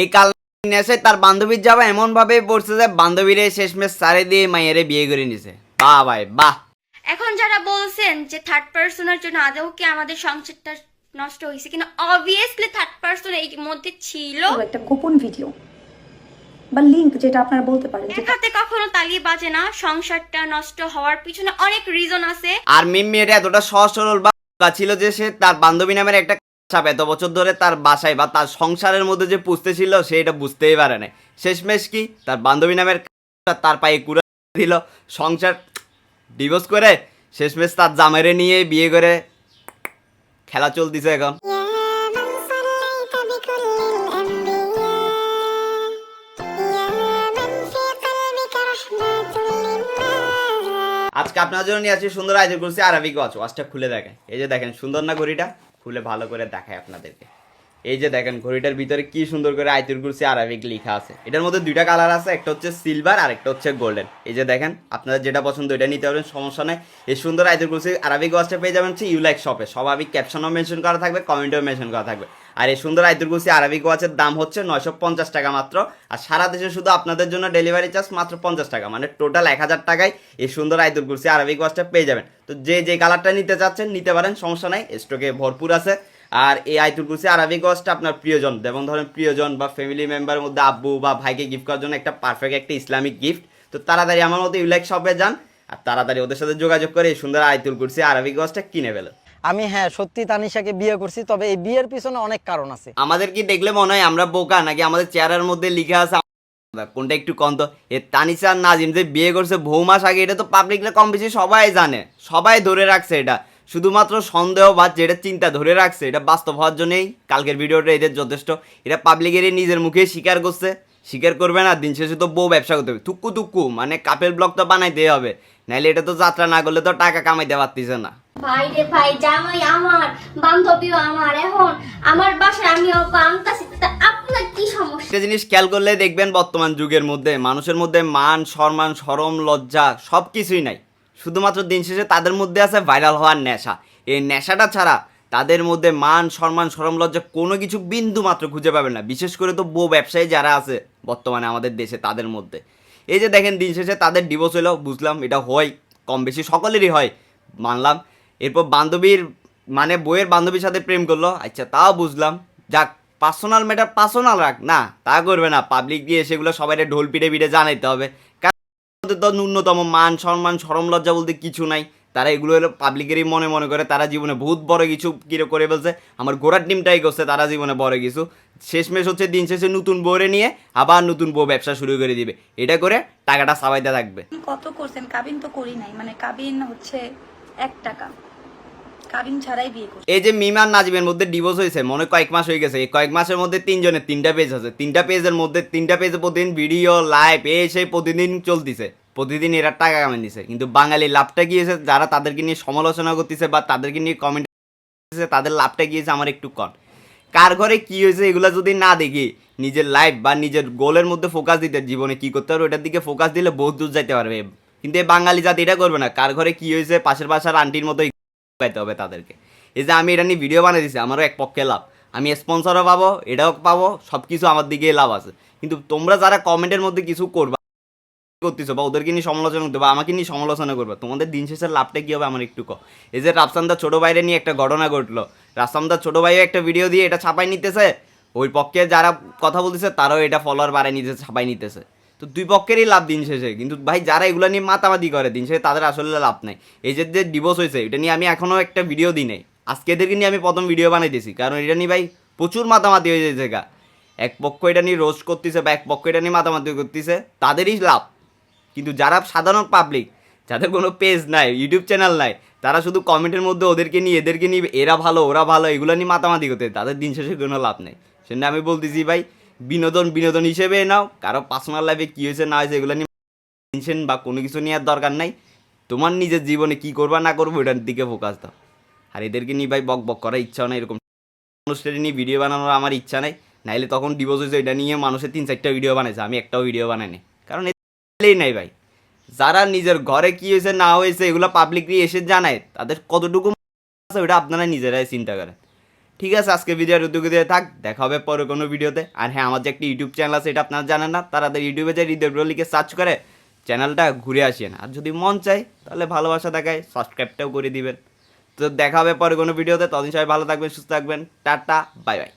এই কাল নেশে তার বান্ধবীর যাওয়া এমন ভাবে পড়ছে যে বান্ধবীরে শেষমেশ সারে দিয়ে মাইয়ারে বিয়ে করে নিছে। বাহ ভাই বাহ। এখন যারা বলছেন যে থার্ড পার্সনের জন্য আদৌ কি আমাদের সংসারটা নষ্ট হয়েছে কিনা অবভিয়াসলি থার্ড পার্সন এই মধ্যে ছিল। একটা গোপন ভিডিও বা লিংক যেটা আপনারা বলতে পারেন এক যেটা হাতে কখনো তালি বাজে না সংসারটা নষ্ট হওয়ার পিছনে অনেক রিজন আছে। আর মিম মেয়েটা এতটা সহজ সরল বা ছিল যে সে তার বান্ধবী নামের একটা সাপ এত বছর ধরে তার বাসায় বা তার সংসারের মধ্যে যে পুষতে ছিল সে এটা বুঝতেই পারে না শেষমেশ কি? তার বান্ধবী নামের তার পায়ে কুড়ে দিল। সংসার ডিভোর্স করে শেষমেশ তার জামেরে নিয়ে বিয়ে করে খেলা চলতিছে এখন। আজকে আপনার জন্য নিয়ে আসি সুন্দর আয়োজন করছি আরবিক ওয়াচ ওয়াচটা খুলে দেখেন। এই যে দেখেন সুন্দর না ঘড়িটা? খুলে ভালো করে দেখায় আপনাদেরকে। এই যে দেখেন, ঘড়িটার ভিতরে কি সুন্দর করে আয়তুর কুরসি আরবিক লেখা আছে। এটার মধ্যে দুইটা কালার আছে, একটা হচ্ছে সিলভার আর একটা হচ্ছে গোল্ডেন এই যে দেখেন, আপনারা যেটা পছন্দ এটা নিতে পারবেন, সমস্যা নেই। এই সুন্দর আয়তুর কুরসি আরবিক ওয়াচটা পেয়ে যাবেন হচ্ছে ইউলাইক শপে স্বাভাবিক ক্যাপশনও মেনশন করা থাকবে কমেন্টেও মেনশন করা থাকবে। আর এই সুন্দর আয়তুর কুরসি আরবিক ওয়াচের দাম হচ্ছে নয়শো পঞ্চাশ টাকা মাত্র। আর সারা দেশে শুধু আপনাদের জন্য ডেলিভারি চার্জ মাত্র পঞ্চাশ টাকা। মানে টোটাল এক হাজার টাকায় এই সুন্দর আইতুর কুরসি আরবিক ওয়াচটা পেয়ে যাবেন। তো যে যে কালারটা নিতে চাচ্ছেন, নিতে পারেন, সমস্যা নাই। স্টকে ভরপুর আছে। আর এই আইতুল কুরসি আরবিক ওয়াচটা আপনার প্রিয়জন। যেমন ধরেন প্রিয়জন বা ফ্যামিলি মেম্বারের মধ্যে আব্বু বা ভাইকে গিফট করার জন্য একটা পারফেক্ট একটা ইসলামিক গিফট তো তাড়াতাড়ি আমার মতো ইউলাইক শপে যান আর তাড়াতাড়ি ওদের সাথে যোগাযোগ করে এই সুন্দর আইতুল কুরসি আরবিক ওয়াচটা কিনে ফেলেন। আমি হ্যাঁ সত্যি তানিশাকে বিয়ে করছি তবে এই বিয়ের পিছনে অনেক কারণ আছে। আমাদের কি দেখলে মনে হয় আমরা বোকা নাকি আমাদের চেহারার মধ্যে লিখে আছে কোনটা একটু কন্ত এ তানিশা নাজিম যে বিয়ে করছে বহু মাস আগে এটা তো পাবলিকরা কম বেশি সবাই জানে সবাই ধরে রাখছে এটা। শুধুমাত্র সন্দেহ বা যেটা চিন্তা ধরে রাখছে এটা বাস্তব হওয়ার জন্যই কালকের ভিডিওটা এদের যথেষ্ট। এটা পাবলিকেরই নিজের মুখে স্বীকার করছে। স্বীকার করবে না দিন শেষে তো বউ ব্যবসা করতে হবে। তুক্কু তুক্কু মানে কাপের ব্লগ তো বানাইতেই হবে। নাহলে এটা তো যাত্রা না করলে তো টাকা কামাইতে পারতিছে না। ভাই রে ভাই জামাই আমার বান্ধবীও আমার এখন আমার বাসায় আমি আনতাছি আপনার কি সমস্যা? একটা জিনিস খেয়াল করলে দেখবেন বর্তমান যুগের মধ্যে মানুষের মধ্যে মান সম্মান সরম লজ্জা সব কিছুই নাই। শুধুমাত্র দিন শেষে তাদের মধ্যে আছে ভাইরাল হওয়ার নেশা। এই নেশাটা ছাড়া তাদের মধ্যে মান, সম্মান, সরম লজ্জা কোনো কিছু বিন্দু মাত্র খুঁজে পাবেন না। বিশেষ করে তো বউ ব্যবসায়ী যারা আছে বর্তমানে আমাদের দেশে তাদের মধ্যে। এই যে দেখেন দিন শেষে তাদের ডিভোর্স হলো, বুঝলাম, এটা হয়, কম বেশি সকলেরই হয়, মানলাম। এরপর বান্ধবীর মানে বইয়ের বান্ধবীর সাথে প্রেম করল আচ্ছা তাও বুঝলাম। যাক পার্সোনাল ম্যাটার পার্সোনাল রাখ না, তা করবে না। পাবলিক দিয়ে সেগুলো সবাই ঢোল পিটে পিটে জানাইতে হবে। ওদের তো ন্যূনতম মান সম্মান, সরম লজ্জা বলতে কিছু নাই। তারা এগুলো হলো পাবলিকেরই মনে মনে করে, তারা জীবনে বহুত বড় কিছু কিরে করে ফেলছে। আমার গোড়ার ডিমটাই করছে, তারা জীবনে বড় কিছু। শেষমেশ হচ্ছে দিন শেষে নতুন বউরে নিয়ে আবার নতুন বউ ব্যবসা শুরু করে দিবে। এটা করে টাকাটা সাবাইতে থাকবে। কত করছেন? কাবিন তো করি নাই। মানে কাবিন হচ্ছে এক টাকা। এই যে মিমান নাজিমের মধ্যে ডিভোর্স হয়েছে, মনে কয়েক মাস হয়ে গেছে। কয়েক মাসের মধ্যে তিনজনের তিনটা পেজ আছে। তিনটা পেজের মধ্যে তিনটা পেজে প্রতিদিন ভিডিও লাইভ এই সেই প্রতিদিন চলতিছে। প্রতিদিন এরা টাকা কামাই দিছে কিন্তু বাঙালি লাভটা গিয়েছে যারা তাদেরকে নিয়ে সমালোচনা করতেছে বা তাদেরকে নিয়ে কমেন্ট তাদের লাভটা গিয়েছে আমার একটু কম কার ঘরে কি হয়েছে এগুলো যদি না দেখি, নিজের লাইফ বা নিজের গোলের মধ্যে ফোকাস দিতে, জীবনে কি করতে পারবে ওটার দিকে ফোকাস দিলে বহুত দূর যাইতে পারবে। কিন্তু এই বাঙালি জাতি এটা করবে না। কার ঘরে কি হয়েছে? পাশের বাসার আন্টির মতোই পাইতে হবে তাদেরকে। এই যে আমি এটা নিয়ে ভিডিও বানিয়ে দিছি, আমারও এক পক্ষে লাভ। আমি স্পন্সরও পাবো, এটাও পাবো সব কিছু আমার দিকে লাভ আছে। কিন্তু তোমরা যারা কমেন্টের মধ্যে কিছু করবা করতেছো বা ওদেরকে নিয়ে সমালোচনা করতে, বা আমাকে নিয়ে সমালোচনা করবে, তোমাদের দিন শেষের লাভটা কী হবে আমার একটু ক এই যে রাফসানদার ছোটো ভাইরে নিয়ে একটা ঘটনা ঘটলো। রাফসানদার ছোটো ভাইও একটা ভিডিও দিয়ে এটা ছাপাই নিতেছে। ওই পক্ষে যারা কথা বলতেছে, তারাও এটা ফলোয়ার বাড়াই নিতেছে, ছাপাই নিতেছে। তো দুই পক্ষেরই লাভ দিন শেষে। কিন্তু ভাই, যারা এগুলো নিয়ে মাতামাতি করে দিন শেষে, তাদের আসলে লাভ নাই। এই যে যে ডিভোর্স হয়েছে, এটা নিয়ে আমি এখনও একটা ভিডিও দিই নাই। আজকে এদেরকে নিয়ে আমি প্রথম ভিডিও বানাইতেছি। কারণ এটা নিয়ে ভাই, প্রচুর মাতামাতি হয়ে যাচ্ছে গা। এক পক্ষ এটা নিয়ে রোস্ট করতেছে বা এক পক্ষ এটা নিয়ে মাতামাতি করতেছে, তাদেরই লাভ। কিন্তু যারা সাধারণ পাবলিক যাদের কোনো পেজ নাই ইউটিউব চ্যানেল নাই, তারা শুধু কমেন্টের মধ্যে ওদেরকে নিয়ে, এদেরকে নিয়ে, এরা ভালো, ওরা ভালো, এগুলো নিয়ে মাতামাতি করতে তাদের দিন শেষে কোনো লাভ নেই। সেটা আমি বলতেছি ভাই বিনোদন বিনোদন হিসেবে নাও। কারও পার্সোনাল লাইফে কী হয়েছে, না হয়েছে, এগুলো নিয়ে টেনশন বা কোনো কিছু নেওয়ার দরকার নাই। তোমার নিজের জীবনে কি করবা, না করব ওটার দিকে ফোকাস দাও। আর এদেরকে নিয়ে ভাই বক বক করার ইচ্ছাও নেই, এরকম অনুষ্ঠানে নিয়ে ভিডিও বানানোর আমার ইচ্ছা নেই। নাইলে তখন ডিভোর্স হয়েছে এটা নিয়ে মানুষের তিন চারটা ভিডিও বানাইছে, আমি একটাও ভিডিও বানাই বানাইনি কারণ এলেই নাই ভাই। যারা নিজের ঘরে কি হয়েছে, না হয়েছে, এগুলো পাবলিকলি এসে জানায়, তাদের কতটুকু আছে ওটা আপনারা নিজেরাই চিন্তা করেন। ঠিক আছে, আজকে ভিডিওর উদ্যোগে দিয়ে থাক, দেখা হবে পরে কোনো ভিডিওতে। আর হ্যাঁ আমার যে একটি ইউটিউব চ্যানেল আছে, এটা আপনারা জানেন না তাদের ইউটিউবে যে হৃদয় ব্রলিকে সার্চ করে, চ্যানেলটা ঘুরে আসেন আর যদি মন চাই তাহলে ভালোবাসা দেখায় সাবস্ক্রাইবটাও করে দিবেন। তো দেখা হবে পরে কোনো ভিডিওতে, ততদিন সবাই ভালো থাকবেন, সুস্থ থাকবেন, টাটা, বাই বাই।